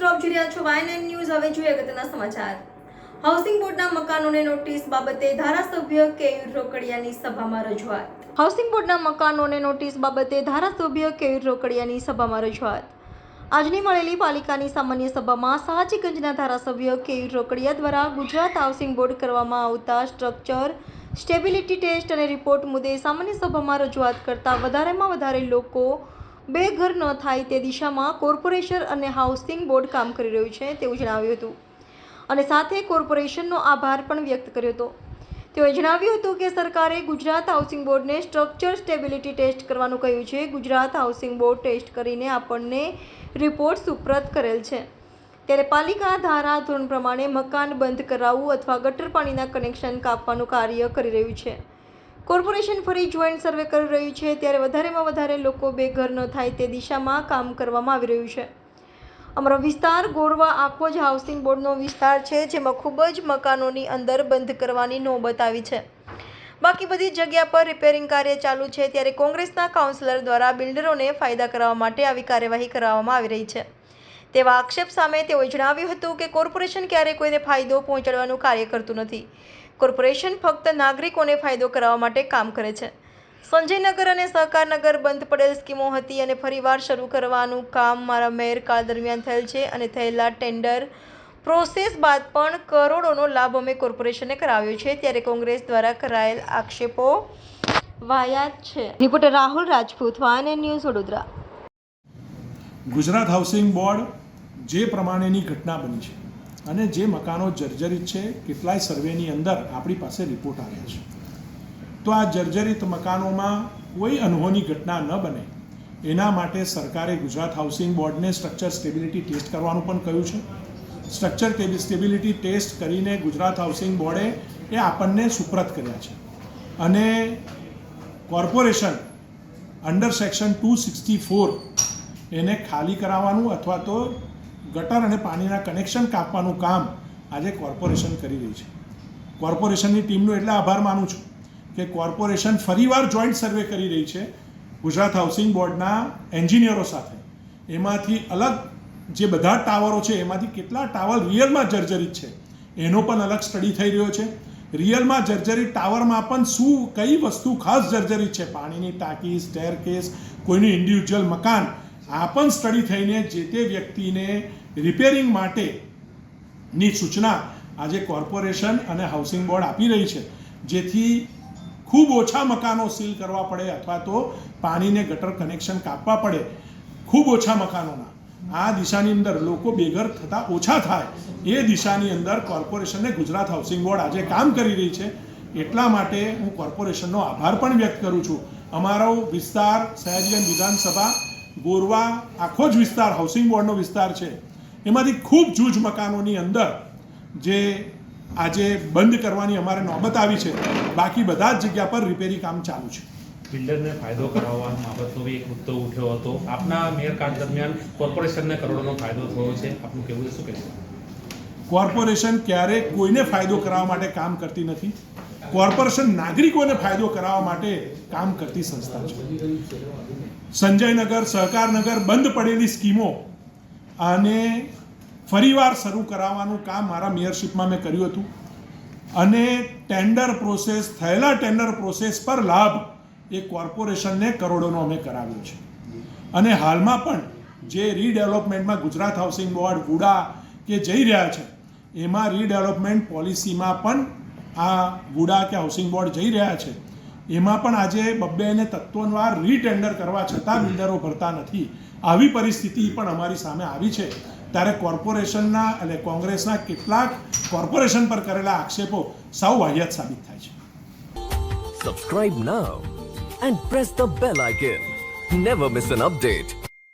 મિત્રો આપ જોઈ રહ્યા છો વાયન ન્યૂઝ હવે જોઈએ અગત્યના સમાચાર. હાઉસિંગ બોર્ડના મકાનોને નોટિસ બાબતે ધારાસભ્ય કેયુર રોકડિયાની સભામાં રજૂઆત. હાઉસિંગ બોર્ડના મકાનોને નોટિસ બાબતે ધારાસભ્ય કેયુર રોકડિયાની સભામાં રજૂઆત. આજની મળેલી પાલિકાની સામાન્ય સભામાં સાહજીગંજના ધારાસભ્ય કેયુર રોકડિયા દ્વારા ગુજરાત હાઉસિંગ બોર્ડ કરવામાં આવતા સ્ટ્રક્ચર સ્ટેબિલિટી ટેસ્ટ અને રિપોર્ટ મુદ્દે સામાન્ય સભામાં રજૂઆત કરતા વધારેમાં વધારે લોકો બેઘર ન થાય તે દિશામાં કોર્પોરેશન અને હાઉસિંગ બોર્ડ કામ કરી રહ્યું છે તેવું જણાવ્યું હતું. અને સાથે કોર્પોરેશનનો આભાર પણ વ્યક્ત કર્યો હતો. તેઓએ જણાવ્યું હતું કે સરકારે ગુજરાત હાઉસિંગ બોર્ડને સ્ટ્રક્ચર સ્ટેબિલિટી ટેસ્ટ કરવાનું કહ્યું છે. ગુજરાત હાઉસિંગ બોર્ડ ટેસ્ટ કરીને આપણને રિપોર્ટ સુપ્રત કરેલ છે. ત્યારે પાલિકા ધારા ધોરણ પ્રમાણે મકાન બંધ કરાવવું અથવા ગટર પાણીના કનેક્શન કાપવાનું કાર્ય કરી રહ્યું છે. કોર્પોરેશન ફરી જોઈન્ટ સર્વે કરી રહ્યું છે. ત્યારે વધારેમાં વધારે લોકો બેઘર ન થાય તે દિશામાં કામ કરવામાં આવી રહ્યું છે. અમારો વિસ્તાર ગોરવા આખો જ હાઉસિંગ બોર્ડનો વિસ્તાર છે, જેમાં ખૂબ જ મકાનોની અંદર બંધ કરવાની નોબત આવી છે. બાકી બધી જગ્યા પર રિપેરિંગ કાર્ય ચાલુ છે. ત્યારે કોંગ્રેસના કાઉન્સિલર દ્વારા બિલ્ડરોને ફાયદા કરવા માટે આવી કાર્યવાહી કરાવવામાં આવી રહી છે. તેવા આક્ષેપ સામે તેઓએ જણાવ્યું હતું કે કોર્પોરેશન ક્યારેય કોઈને ફાયદો પહોંચાડવાનું કાર્ય કરતું નથી. કોર્પોરેશન ફક્ત નાગરિકોને ફાયદો કરાવવા માટે કામ કરે છે. સંજયનગર અને સહકારનગર બંધ પડેલ સ્કીમો હતી અને ફરીવાર શરૂ કરવાનું કામ મારા મેયરકાળ દરમિયાન થયેલ છે અને થયેલા ટેન્ડર પ્રોસેસ બાદ પણ કરોડોનો લાભ અમે કોર્પોરેશને કરાવ્યો છે ત્યારે કોંગ્રેસ દ્વારા કરાયેલ આક્ષેપો વાયા છે. Reporter Rahul Rajput, વાયન news Vadodara. Gujarat housing board જે પ્રમાણેની ઘટના બની છે અને જે મકાનો જર્જરિત છે, કેટલાય સર્વેની અંદર આપણી પાસે રિપોર્ટ આવ્યા છે. તો આ જર્જરિત મકાનોમાં કોઈ અનહોની ઘટના ન બને. એના માટે સરકારે ગુજરાત હાઉસિંગ બોર્ડને સ્ટ્રક્ચર સ્ટેબિલિટી ટેસ્ટ કરવાનું પણ કહ્યું છે. સ્ટ્રક્ચર સ્ટેબિલિટી ટેસ્ટ કરીને ગુજરાત હાઉસિંગ બોર્ડે એ આપણને સુપ્રત કર્યા છે. અને corporation, under section two sixty four એને ખાલી કરાવવાનું અથવા તો ગટર અને પાણીના કનેક્શન કાપવાનું કામ આજે કોર્પોરેશન કરી રહી છે. કોર્પોરેશનની ટીમનો એટલે આભાર માનું છું કે કોર્પોરેશન ફરીવાર જોઈન્ટ સર્વે કરી રહી છે ગુજરાત હાઉસિંગ બોર્ડના એન્જિનિયરો સાથે. એમાંથી અલગ જે બધા ટાવરો છે, એમાંથી કેટલા ટાવર રિયલમાં જર્જરિત છે, એનો પણ અલગ સ્ટડી થઈ રહ્યો છે. રિયલમાં જર્જરિત ટાવરમાં પણ શું, કઈ વસ્તુ ખાસ જર્જરિત છે? પાણીની ટાંકી સ્ટેર કેસ કોઈનું ઇન્ડિવિજ્યુઅલ મકાન આ પણ સ્ટડી થઈને જે તે વ્યક્તિને રિપેરિંગ માટેની સૂચના આજે કોર્પોરેશન અને હાઉસિંગ બોર્ડ આપી રહી છે, જેથી ખૂબ ઓછા મકાનો સીલ કરવા પડે અથવા તો પાણીને ગટર કનેક્શન કાપવા પડે, ખૂબ ઓછા મકાનોના. આ દિશાની અંદર લોકો બેઘર થતા ઓછા થાય, એ દિશાની અંદર કોર્પોરેશનને ગુજરાત હાઉસિંગ બોર્ડ આજે કામ કરી રહી છે. એટલા માટે હું કોર્પોરેશનનો આભાર પણ વ્યક્ત કરું છું. અમારો વિસ્તાર સયાજીગંજ વિધાનસભા ગોરવા આખો જ વિસ્તાર હાઉસિંગ બોર્ડનો વિસ્તાર છે. એમાંથી ખૂબ જૂજ મકાનોની અંદર જે આજે બંધ કરવાની અમારે નોબત આવી છે બાકી બધા જ જગ્યા પર રિપેરી કામ ચાલુ છે. બિલ્ડરને ફાયદો કરાવવા બાબતનો બી એક મુદ્દો ઉઠ્યો હતો. આપના મેયર કાળ દરમિયાન કોર્પોરેશનને કરોડોનો ફાયદો થયો છે. આપનું કેવું શું કહેશો? કોર્પોરેશન ક્યારેય કોઈને ફાયદો કરાવવા માટે કામ કરતી નથી. કોર્પોરેશન નાગરિકોને ફાયદો કરાવવા માટે કામ કરતી સંસ્થા છે. સંજયનગર, સહકારનગર બંધ પડેલી સ્કીમો અને ફરીવાર શરૂ કરાવવાનું કામ મારા મેયરશીપમાં મેં કર્યું હતું. અને ટેન્ડર પ્રોસેસ, થયેલા ટેન્ડર પ્રોસેસ પર લાભ એ કોર્પોરેશનને કરોડોનો અમે કરાવ્યો છે. અને હાલમાં પણ જે રીડેવલપમેન્ટમાં ગુજરાત હાઉસિંગ બોર્ડ વુડા કે જઈ રહ્યા છે, એમાં રીડેવલપમેન્ટ પોલિસીમાં પણ આ વુડા કે હાઉસિંગ બોર્ડ જઈ રહ્યા છે, એમાં પણ આજે બબ્બેને તત્વનવાર રીટેન્ડર કરવા છતાં બિલ્ડરો ભરતા નથી. આવી પરિસ્થિતિ પણ અમારી સામે આવી છે. ત્યારે કોર્પોરેશનના એટલે કોંગ્રેસના કેટલાક કોર્પોરેશન પર કરેલા આક્ષેપો સાવ વાહિયાત સાબિત થાય છે. Subscribe now and press the bell icon never miss an update.